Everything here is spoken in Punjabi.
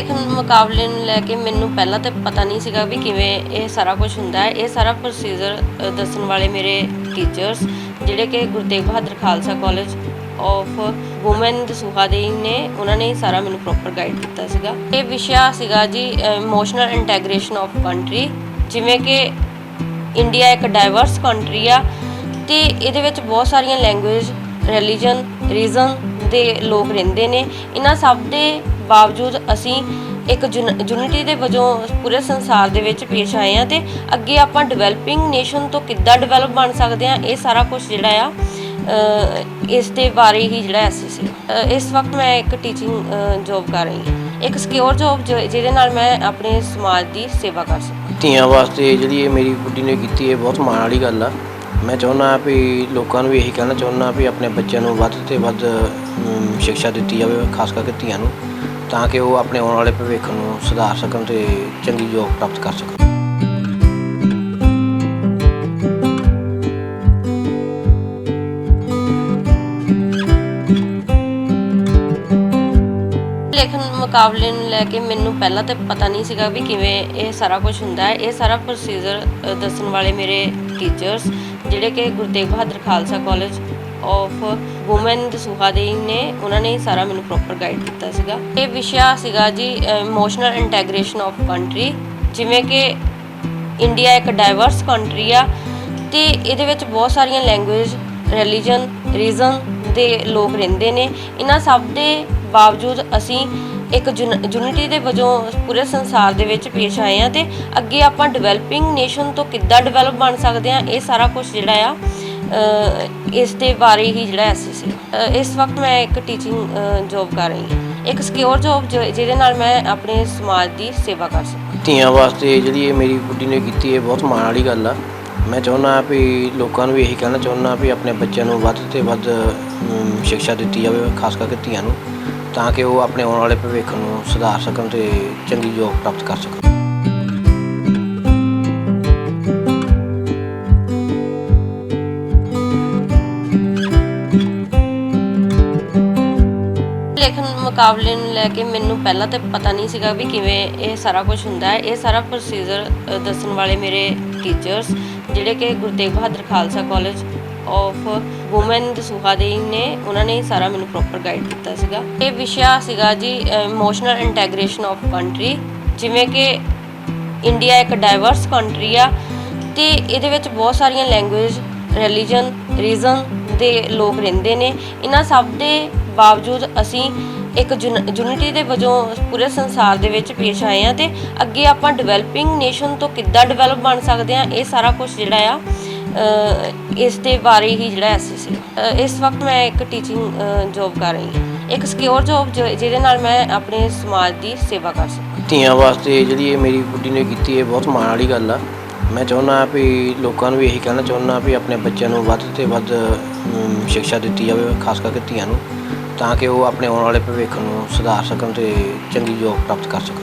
ਮੁਕਾਬਲੇ ਨੂੰ ਲੈ ਕੇ ਮੈਨੂੰ ਪਹਿਲਾਂ ਤਾਂ ਪਤਾ ਨਹੀਂ ਸੀਗਾ ਵੀ ਕਿਵੇਂ ਇਹ ਸਾਰਾ ਕੁਝ ਹੁੰਦਾ ਹੈ। ਇਹ ਸਾਰਾ ਪ੍ਰੋਸੀਜਰ ਦੱਸਣ ਵਾਲੇ ਮੇਰੇ ਟੀਚਰਸ ਜਿਹੜੇ ਕਿ Guru Tegh Bahadur Khalsa college of women Dasuya ਦੇ ਨੇ, ਉਹਨਾਂ ਨੇ ਸਾਰਾ ਮੈਨੂੰ ਪ੍ਰੋਪਰ ਗਾਈਡ ਕੀਤਾ ਸੀਗਾ। ਇਹ ਵਿਸ਼ਾ ਸੀਗਾ ਜੀ ਇਮੋਸ਼ਨਲ ਇੰਟੈਗ੍ਰੇਸ਼ਨ ਆਫ ਕੰਟਰੀ ਜਿਵੇਂ ਕਿ ਇੰਡੀਆ ਇੱਕ ਡਾਈਵਰਸ ਕੰਟਰੀ ਆ ਤੇ ਇਹਦੇ ਵਿੱਚ ਬਹੁਤ ਸਾਰੀਆਂ ਲੈਂਗੁਏਜ ਰਿਲੀਜਨ ਰੀਜ਼ਨ ਦੇ ਲੋਕ ਰਹਿੰਦੇ ਨੇ। ਇਹਨਾਂ ਸਭ ਦੇ ਬਾਵਜੂਦ ਅਸੀਂ ਇੱਕ ਯੂਨਿਟੀ ਦੇ ਵਜੋਂ ਪੂਰੇ ਸੰਸਾਰ ਦੇ ਵਿੱਚ ਪੇਸ਼ ਆਏ ਆ ਤੇ ਅੱਗੇ ਆਪਾਂ ਡਿਵੈਲਪਿੰਗ ਨੇਸ਼ਨ ਤੋਂ ਕਿੱਦਾਂ ਡਿਵੈਲਪ ਬਣ ਸਕਦੇ ਆ ਇਹ ਸਾਰਾ ਕੁਝ ਜਿਹੜਾ ਆ ਇਸ ਦੇ ਬਾਰੇ ਹੀ ਜਿਹੜਾ ਐਸੀ ਸੀ ਇਸ ਵਕਤ ਮੈਂ ਇੱਕ ਟੀਚਿੰਗ ਜੌਬ ਕਰ ਰਹੀ ਹਾਂ। ਇੱਕ ਸਿਕਿਉਰ ਜੌਬ ਜਿਹਦੇ ਨਾਲ ਮੈਂ ਆਪਣੇ ਸਮਾਜ ਦੀ ਸੇਵਾ ਕਰ ਸਕਾਂ ਧੀਆਂ ਵਾਸਤੇ ਜਿਹੜੀ ਇਹ ਮੇਰੀ ਬੁੱਢੀ ਨੇ ਕੀਤੀ ਇਹ ਬਹੁਤ ਮਾਣ ਵਾਲੀ ਗੱਲ ਆ। ਮੈਂ ਚਾਹੁੰਦਾ ਵੀ ਲੋਕਾਂ ਨੂੰ ਵੀ ਇਹੀ ਕਹਿਣਾ ਚਾਹੁੰਦਾ ਵੀ ਆਪਣੇ ਬੱਚਿਆਂ ਨੂੰ ਵੱਧ ਤੇ ਵੱਧ ਅਮ, ਸਿੱਖਿਆ ਦਿੱਤੀ ਜਾਵੇ ਖਾਸ ਕਰਕੇ ਧੀਆਂ ਨੂੰ। ਤਾਂ ਕਿ ਉਹ ਆਪਣੇ ਆਉਣ ਵਾਲੇ ਭਵਿੱਖ ਨੂੰ ਸੁਧਾਰ ਸਕਣ ਤੇ ਚੰਗੀ ਜੋਬ ਪ੍ਰਾਪਤ ਕਰ ਸਕਣ। ਲੇਖਨ ਮੁਕਾਬਲੇ ਨੂੰ ਲੈ ਕੇ ਮੈਨੂੰ ਪਹਿਲਾਂ ਤਾਂ ਪਤਾ ਨਹੀਂ ਸੀਗਾ ਵੀ ਕਿਵੇਂ ਇਹ ਸਾਰਾ ਕੁਝ ਹੁੰਦਾ ਹੈ। ਇਹ ਸਾਰਾ ਪ੍ਰੋਸੀਜਰ ਦੱਸਣ ਵਾਲੇ ਮੇਰੇ ਟੀਚਰਸ ਜਿਹੜੇ ਕਿ Guru Tegh Bahadur Khalsa college of women Dasuya ਦੇ ਨੇ, ਉਹਨਾਂ ਨੇ ਸਾਰਾ ਮੈਨੂੰ ਪ੍ਰੋਪਰ ਗਾਈਡ ਕੀਤਾ ਸੀਗਾ। ਇਹ ਵਿਸ਼ਾ ਸੀਗਾ ਜੀ ਇਮੋਸ਼ਨਲ ਇੰਟੈਗ੍ਰੇਸ਼ਨ ਆਫ ਕੰਟਰੀ ਜਿਵੇਂ ਕਿ ਇੰਡੀਆ ਇੱਕ ਡਾਈਵਰਸ ਕੰਟਰੀ ਆ, ਤੇ ਇਹਦੇ ਵਿੱਚ ਬਹੁਤ ਸਾਰੀਆਂ ਲੈਂਗੁਏਜ ਰਿਲੀਜਨ ਰੀਜ਼ਨ ਦੇ ਲੋਕ ਰਹਿੰਦੇ ਨੇ। ਇਹਨਾਂ ਸਭ ਦੇ ਬਾਵਜੂਦ ਅਸੀਂ ਇੱਕ ਯੂਨਿਟੀ ਦੇ ਵਜੋਂ ਪੂਰੇ ਸੰਸਾਰ ਦੇ ਵਿੱਚ ਪੇਸ਼ ਆਏ ਆ, ਤੇ ਅੱਗੇ ਆਪਾਂ ਡਿਵੈਲਪਿੰਗ ਨੇਸ਼ਨ ਤੋਂ ਕਿੱਦਾਂ ਡਿਵੈਲਪ ਬਣ ਸਕਦੇ ਆ, ਇਹ ਸਾਰਾ ਕੁਝ ਜਿਹੜਾ ਆ ਇਸ ਦੇ ਬਾਰੇ ਹੀ ਜਿਹੜਾ ਐਸਐਸਸੀ ਇਸ ਵਕਤ ਮੈਂ ਇੱਕ ਟੀਚਿੰਗ ਜੌਬ ਕਰ ਰਹੀ ਹਾਂ। ਇੱਕ ਸਿਕਿਉਰ ਜੌਬ ਜਿਹਦੇ ਨਾਲ ਮੈਂ ਆਪਣੇ ਸਮਾਜ ਦੀ ਸੇਵਾ ਕਰ ਸਕਾਂ ਧੀਆਂ ਵਾਸਤੇ ਜਿਹੜੀ ਇਹ ਮੇਰੀ ਬੁੱਢੀ ਨੇ ਕੀਤੀ ਹੈ ਬਹੁਤ ਮਾਣ ਵਾਲੀ ਗੱਲ ਆ। ਮੈਂ ਚਾਹੁੰਦਾ ਵੀ ਲੋਕਾਂ ਨੂੰ ਵੀ ਇਹੀ ਕਹਿਣਾ ਚਾਹੁੰਦਾ ਵੀ ਆਪਣੇ ਬੱਚਿਆਂ ਨੂੰ ਵੱਧ ਤੇ ਵੱਧ ਅਮ, ਸਿੱਖਿਆ ਦਿੱਤੀ ਜਾਵੇ ਖਾਸ ਕਰਕੇ ਧੀਆਂ ਨੂੰ ਤਾਂ ਕਿ ਉਹ ਆਪਣੇ ਆਉਣ ਵਾਲੇ ਭਵਿੱਖ ਨੂੰ ਸੁਧਾਰ ਸਕਣ ਤੇ ਚੰਗੀ ਜੋਬ ਪ੍ਰਾਪਤ ਕਰ ਸਕਣ। ਮੁਕਾਬਲੇ ਨੂੰ ਲੈ ਕੇ ਮੈਨੂੰ ਪਹਿਲਾਂ ਤਾਂ ਪਤਾ ਨਹੀਂ ਸੀਗਾ ਵੀ ਕਿਵੇਂ ਇਹ ਸਾਰਾ ਕੁਝ ਹੁੰਦਾ ਹੈ। ਇਹ ਸਾਰਾ ਪ੍ਰੋਸੀਜਰ ਦੱਸਣ ਵਾਲੇ ਮੇਰੇ ਟੀਚਰਸ ਜਿਹੜੇ ਕਿ Guru Tegh Bahadur Khalsa college of women Dasuya ਦੇ ਨੇ, ਉਹਨਾਂ ਨੇ ਸਾਰਾ ਮੈਨੂੰ ਪ੍ਰੋਪਰ ਗਾਈਡ ਕੀਤਾ ਸੀਗਾ। ਇਹ ਵਿਸ਼ਾ ਸੀਗਾ ਜੀ ਇਮੋਸ਼ਨਲ ਇੰਟੈਗ੍ਰੇਸ਼ਨ ਆਫ ਕੰਟਰੀ ਜਿਵੇਂ ਕਿ ਇੰਡੀਆ ਇੱਕ ਡਾਈਵਰਸ ਕੰਟਰੀ ਆ ਤੇ ਇਹਦੇ ਵਿੱਚ ਬਹੁਤ ਸਾਰੀਆਂ ਲੈਂਗੁਏਜ ਰਿਲੀਜਨ ਰੀਜ਼ਨ ਦੇ ਲੋਕ ਰਹਿੰਦੇ ਨੇ। ਇਹਨਾਂ ਸਭ ਦੇ ਬਾਵਜੂਦ ਅਸੀਂ ਇੱਕ ਯੂਨਿਟੀ ਦੇ ਵਜੋਂ ਪੂਰੇ ਸੰਸਾਰ ਦੇ ਵਿੱਚ ਪੇਸ਼ ਆਏ ਆ ਤੇ ਅੱਗੇ ਆਪਾਂ ਡਿਵੈਲਪਿੰਗ ਨੇਸ਼ਨ ਤੋਂ ਕਿੱਦਾਂ ਡਿਵੈਲਪ ਬਣ ਸਕਦੇ ਆ ਇਹ ਸਾਰਾ ਕੁਝ ਜਿਹੜਾ ਆ ਇਸ ਦੇ ਬਾਰੇ ਹੀ ਜਿਹੜਾ ਐਸਐਸਸੀ ਇਸ ਵਕਤ ਮੈਂ ਇੱਕ ਟੀਚਿੰਗ ਜੌਬ ਕਰ ਰਹੀ ਹਾਂ। ਇੱਕ ਸਿਕਿਉਰ ਜੌਬ ਜਿਹਦੇ ਨਾਲ ਮੈਂ ਆਪਣੇ ਸਮਾਜ ਦੀ ਸੇਵਾ ਕਰ ਸਕਾਂ ਧੀਆਂ ਵਾਸਤੇ ਜਿਹੜੀ ਇਹ ਮੇਰੀ ਬੁੱਢੀ ਨੇ ਕੀਤੀ ਹੈ ਬਹੁਤ ਮਾਣ ਵਾਲੀ ਗੱਲ ਆ। ਮੈਂ ਚਾਹੁੰਦਾ ਵੀ ਲੋਕਾਂ ਨੂੰ ਵੀ ਇਹੀ ਕਹਿਣਾ ਚਾਹੁੰਦਾ ਵੀ ਆਪਣੇ ਬੱਚਿਆਂ ਨੂੰ ਵੱਧ ਤੇ ਵੱਧ ਅਮ, ਸਿੱਖਿਆ ਦਿੱਤੀ ਜਾਵੇ ਖਾਸ ਕਰਕੇ ਧੀਆਂ ਨੂੰ। ਤਾਂ ਕਿ ਉਹ ਆਪਣੇ ਆਉਣ ਵਾਲੇ ਭਵਿੱਖ ਨੂੰ ਸੁਧਾਰ ਸਕਣ ਅਤੇ ਚੰਗੀ ਜੋਬ ਪ੍ਰਾਪਤ ਕਰ ਸਕਣ।